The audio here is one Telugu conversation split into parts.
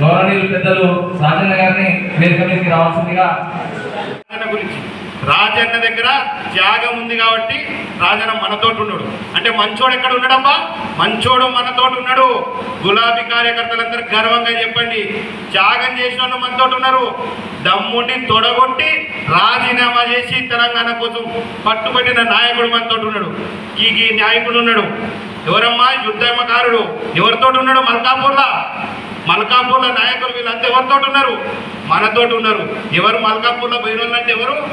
గౌరవనీయులు పెద్దలు రాజన్న గారిని వేదిక రావాల్సిందిగా గురించి. రాజన్న దగ్గర త్యాగం ఉంది కాబట్టి రాజన్న మనతోటి ఉన్నాడు. అంటే మంచోడు ఎక్కడ ఉన్నాడమ్మా మంచోడు మనతోటి ఉన్నాడు. గులాబీ కార్యకర్తలందరూ గర్వంగా చెప్పండి. త్యాగం చేసిన వాళ్ళు మనతోటి ఉన్నారు. దమ్ముండి తొడగొట్టి రాజీనామా చేసి తెలంగాణ కోసం పట్టుబట్టిన నాయకుడు మనతోటి ఉన్నాడు. ఈ ఈ నాయకుడు ఉన్నాడు. ఎవరమ్మా? యుద్ధమకారుడు ఎవరితోటి ఉన్నాడు? మల్కాపూర్లా. మల్కాపూర్ల నాయకులు వీళ్ళంతా ఎవరితో ఉన్నారు? మనతోటి ఉన్నారు. ఎవరు మల్కాపూర్లో పోయిన వాళ్ళంటే ఎవరు?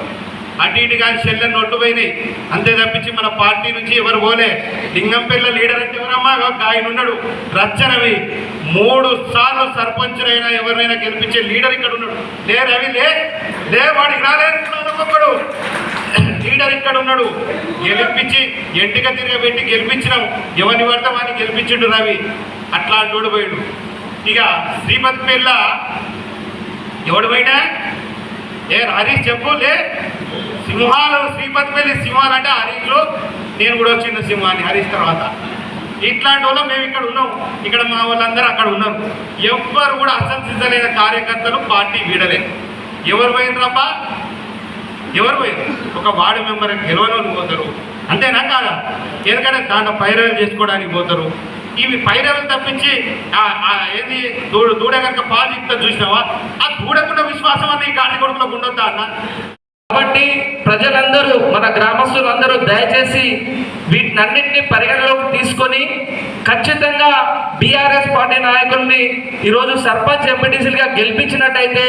అటు ఇటు కానీ చెల్లె నొట్టు పోయినాయి. అంతే తప్పించి మన పార్టీ నుంచి ఎవరు పోలే. లింగంపల్లి లీడర్ అంటే ఎవరమ్మా? ఒక ఆయన ఉన్నాడు. రచ్చరవి. మూడు సార్లు సర్పంచులైనా ఎవరినైనా గెలిపించే లీడర్ ఇక్కడ ఉన్నాడు. లే రవి లే. లే వాడికి రాలేదు ఒక్కొక్కడు. లీడర్ ఇక్కడ ఉన్నాడు. గెలిపించి ఎంటిక తిరగబెట్టి గెలిపించినాం. ఎవరిని పడితే వాడిని గెలిపించిండు రవి. అట్లాంటి ఓడిపోయాడు ఇక శ్రీపతి పిల్ల ఎవడు పోయినా ఏ హరీష్ చెప్పు లే. సింహాలు శ్రీపతి పెళ్ళి సింహాలు అంటే హరీష్లో నేను కూడా వచ్చిన సింహాన్ని హరీష్ తర్వాత. ఇట్లాంటి వాళ్ళు మేము ఇక్కడ ఉన్నాం. ఇక్కడ మా వాళ్ళందరూ అక్కడ ఉన్నారు. ఎవ్వరు కూడా అసంసిద్ధలేని కార్యకర్తలు పార్టీ వీడలేదు ఎవరు పోయినరాబ్బా? ఎవరు పోయారు ఒక వార్డు మెంబర్ గెలవని పోతారు. అంతేనా కాదా? ఎందుకంటే దాంట్లో పైరవలు చేసుకోవడానికి పోతారు. ఇవి పైరవలు తప్పించి దూడ దూడ కనుక పాలు చూసినావా? ఆ దూడకున్న విశ్వాసం అనే గాడి కొడుకులకు ఉండొద్దా అన్న? కాబట్టి ప్రజలందరూ మన గ్రామస్తులందరూ దయచేసి వీటినన్నింటినీ పరిగణలోకి తీసుకొని ఖచ్చితంగా బీఆర్ఎస్ పార్టీ నాయకుల్ని ఈరోజు సర్పంచ్ ఎంపీటీసీలుగా గెలిపించినట్టయితే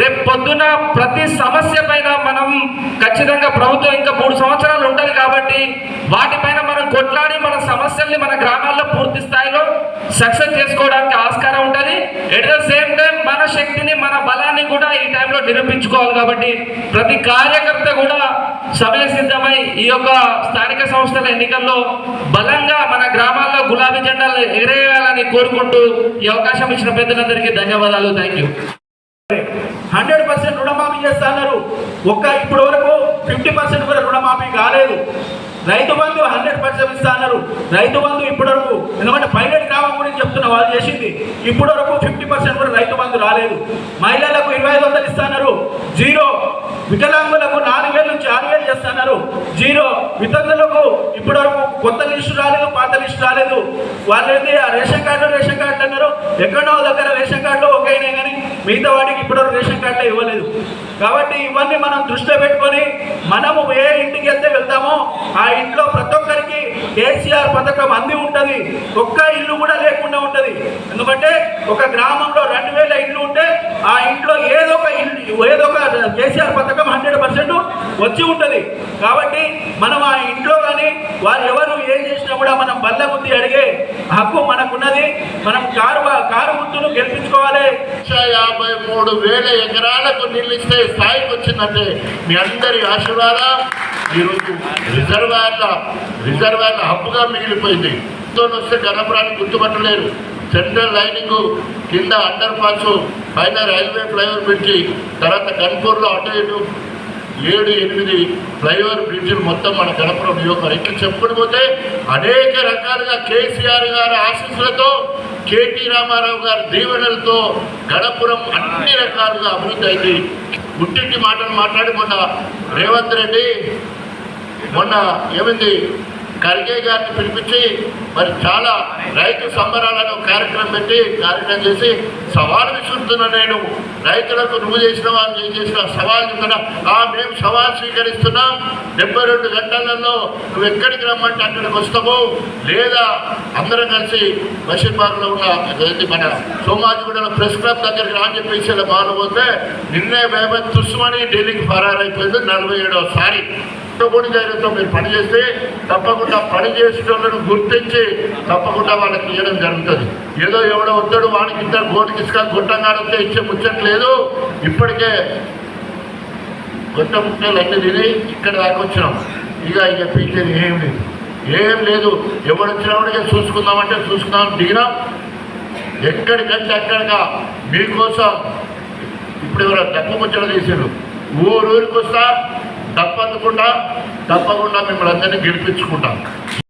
రేపు పొద్దున ప్రతి సమస్య పైన మనం ఖచ్చితంగా ప్రభుత్వం ఇంకా మూడు సంవత్సరాలు ఉంటుంది కాబట్టి వాటిపైన మనం కొట్లాడి మన సమస్యల్ని మన గ్రామాల్లో పూర్తి స్థాయిలో సక్సెస్ చేసుకోవడానికి ఆస్కారం ఉంటుంది. ఎట్ ద సేమ్ టైం మన శక్తిని మన బలాన్ని కూడా ఈ టైంలో నిరూపించుకోవాలి కాబట్టి ప్రతి కార్యకర్త కూడా సమయ సిద్ధమై ఈ యొక్క స్థానిక సంస్థల ఎన్నికల్లో బలంగా మన గ్రామాల్లో గులాబీ జెండాలు ఎగరేయాలని కోరుకుంటూ ఈ అవకాశం ఇచ్చిన పెద్దలందరికీ ధన్యవాదాలు. థ్యాంక్ యూ హండ్రెడ్ పర్సెంట్ రుణమాఫీ చేస్తున్నారు ఒక్క ఇప్పటి వరకు ఫిఫ్టీ పర్సెంట్ కూడా రుణమాఫీ కాలేదు. రైతు బంధు హండ్రెడ్ పర్సెంట్ ఇస్తా అన్నారు. రైతు బంధు ఇప్పటి వరకు ఎందుకంటే పైలట్ పర్సెంట్ వాళ్ళు చేసింది. ఇప్పటి వరకు ఫిఫ్టీ పర్సెంట్ కూడా రైతు బంధు రాలేదు. మహిళలకు ఇరవై ఐదు వందలు ఇస్తున్నారు. జీరో. వికలాంగులకు నాలుగు వేల నుంచి ఆరు వేలు చేస్తున్నారు. జీరో. వితంతులకు ఇప్పటి వరకు కొత్త లిస్టు రాలేదు పాత లిస్టు రాలేదు. వాళ్ళైతే ఆ రేషన్ కార్డు రేషన్ కార్డు అన్నారు ఎక్కడో దగ్గర రేషన్ కార్డులో ఒక కానీ మిగతా వాటికి ఇప్పటివరకు రేషన్ కార్డులో ఇవ్వలేదు. కాబట్టి ఇవన్నీ మనం దృష్టిలో పెట్టుకొని మనము ఏ ఇంటికి వెళ్తే వెళ్తామో ఆ ఇంట్లో ప్రతి ఒక్కరికి కేసీఆర్ పథకం అంది ఉంటుంది. ఒక్క ఇల్లు కూడా లేకుండా ఉంటుంది. ఎందుకంటే ఒక గ్రామంలో రెండు వేల ఇండ్లు ఉంటే ఆ ఇంట్లో ఏదో ఒక ఇల్లు ఏదో ఒక కేసీఆర్ పథకం హండ్రెడ్ పర్సెంట్ వచ్చి ఉంటుంది. కాబట్టి మనం ఆ ఇంట్లో కానీ వారు ఎవరు ఏం చేసినా కూడా మనం బల్ల బుద్ధి అడిగే హక్కు మనకున్నది. మనం కారు కారు గుర్తును గెలిపించుకోవాలి. యాభై మూడు వేల ఎకరాలకు నిలిస్తే స్థాయికి వచ్చిందంటే మీ అందరి ఆశీర్వాదం. ఈరోజు రిజర్వాయర్ల రిజర్వాయర్ల హబ్బుగా మిగిలిపోయింది. తో వస్తే గణపురాన్ని గుర్తుపట్టలేరు. సెంట్రల్ లైనింగ్ కింద అండర్ పాస్ పైన రైల్వే ఫ్లైఓవర్ బ్రిడ్జి తర్వాత గన్పూర్లో అటు ఇటు ఏడు ఎనిమిది ఫ్లైఓవర్ బ్రిడ్జిలు మొత్తం మన గణపురం నియోజకవర్గం. ఇట్లా చెప్పుకుని పోతే అనేక రకాలుగా కేసీఆర్ గారి ఆశీస్సులతో కేటీ రామారావు గారి దీవెనలతో గణపురం అన్ని రకాలుగా అభివృద్ధి అయింది. గుట్టింటి మాటలు మాట్లాడి మొన్న రేవంత్ రెడ్డి మొన్న ఏమైంది? ఖర్గే గారిని పిలిపించి మరి చాలా రైతు సంబరాలను కార్యక్రమం పెట్టి కార్యక్రమం చేసి సవాలు విసురుతున్నా నేను రైతులకు నువ్వు చేసిన వాళ్ళు ఏం చేసిన సవాల్ చెప్తున్నా. ఆ మేము సవాల్ స్వీకరిస్తున్నాం. డెబ్బై రెండు గంటలలో నువ్వు ఎక్కడికి రమ్మంటే అక్కడికి వస్తావు లేదా అందరం కలిసి బషీర్బాగ్లో ఉన్న మన సోమాజిగూడలో ప్రెస్ క్లబ్ దగ్గరికి రాని చెప్పేసి ఇలా నిన్నే భయపడి తుస్సుమని ఢిల్లీకి ఫరారైపోయింది నలభై ఏడవసారి కూడా ధైర్యంతో మీరు పని చేస్తే తప్పకుండా పని చేసేటోళ్ళను గుర్తించి తప్పకుండా వాళ్ళకి ఇవ్వడం జరుగుతుంది. ఏదో ఎవడో వస్తాడు వానికి ఇద్దరు గోటుకి ఇసుక గుట్టంగాడితే ఇచ్చే ముచ్చట్లేదు ఇప్పటికే గొట్ట ముక్కలు అన్ని తిని ఇక్కడ దాకా వచ్చినాం. ఇక ఇక పీకేది ఏం లేదు. ఏం లేదు. ఎవడు వచ్చినప్పటికే చూసుకుందామంటే చూసుకుందాం దిగినాం. ఎక్కడికంటే అక్కడిగా మీకోసం ఇప్పుడు ఎవరో డబ్బు ముచ్చట తీసారు ఊరూరికి వస్తా తప్పకుండా తప్పకుండా మిమ్మల్ని అందరినీ గెలిపించుకుంటాం